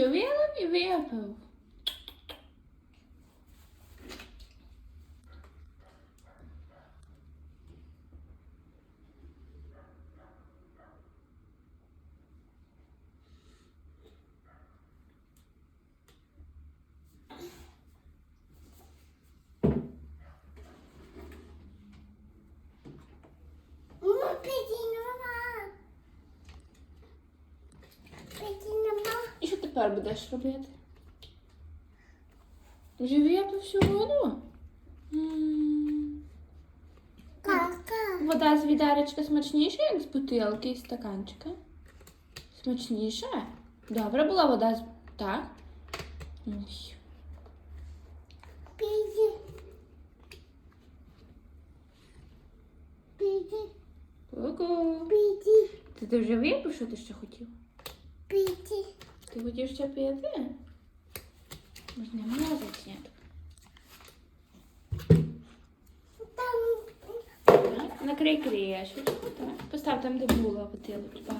Deixa eu ver ela me ver. Uma тепер будеш робити? Випив всю воду? Вода з відеречка смачніша, як з бутилки і стаканчика? Смачніша? Добра була вода з. Так? Ой. Піді. Піді. Ку-ку. Піді. Ти, вже випив, що ти ще хотів? Піді. Ти хотів ще пити? Можна мазати. Там. Так, накрий кришечку, так. Постав там, де була бутилочка.